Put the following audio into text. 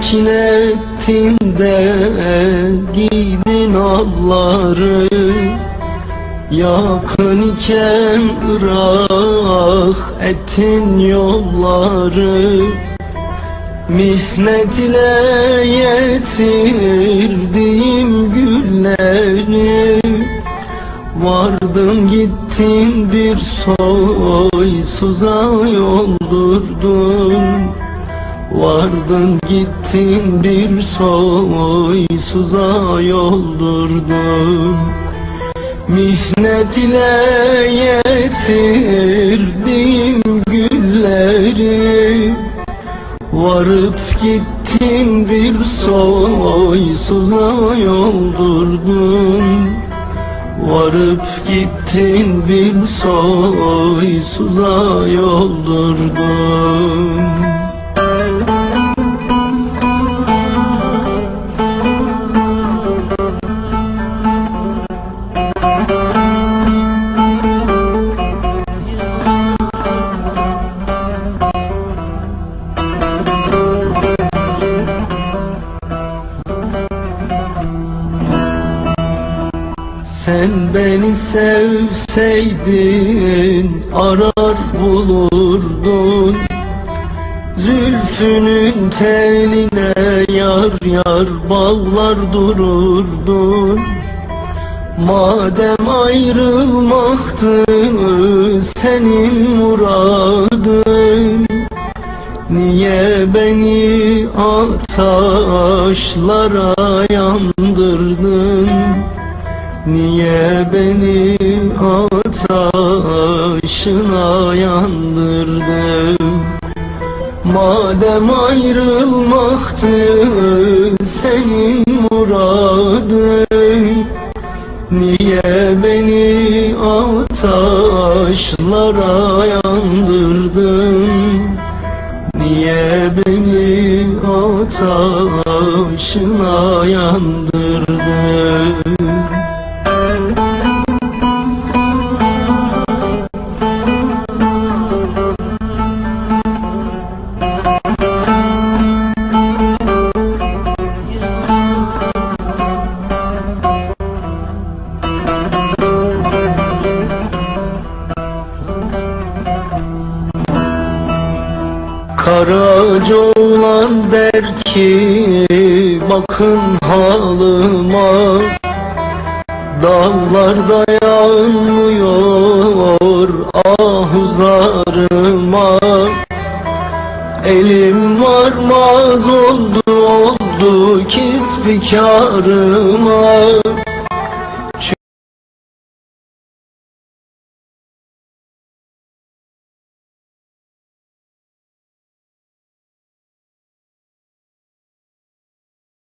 Beklettin de giydin alları Yakın iken ırak ettin yolları. Mihnet ile yetirdiğim gülleri. Vardın gittin bir soysuza yoldurdun Vardın gittin bir soysuza yoldurdun. Mihnet ile yetirdim gülleri. Varıp gittin bir soysuza yoldurdun. Varıp gittin bir soysuza yoldurdun Sen beni sevseydin arar bulurdun. Zülfünün teline yar yar bağlar dururdun. Madem ayrılmaktı senin muradın Niye beni ataşlara yandırdın Niye beni ateşine yandırdın Madem ayrılmaktı senin muradın Niye beni ateşlara yandırdın? Niye beni ateşine yandırdın Karaca oğlan der ki bakın halıma Dağlarda yanmıyor ahuzarıma Elim varmaz oldu oldu kisbikarıma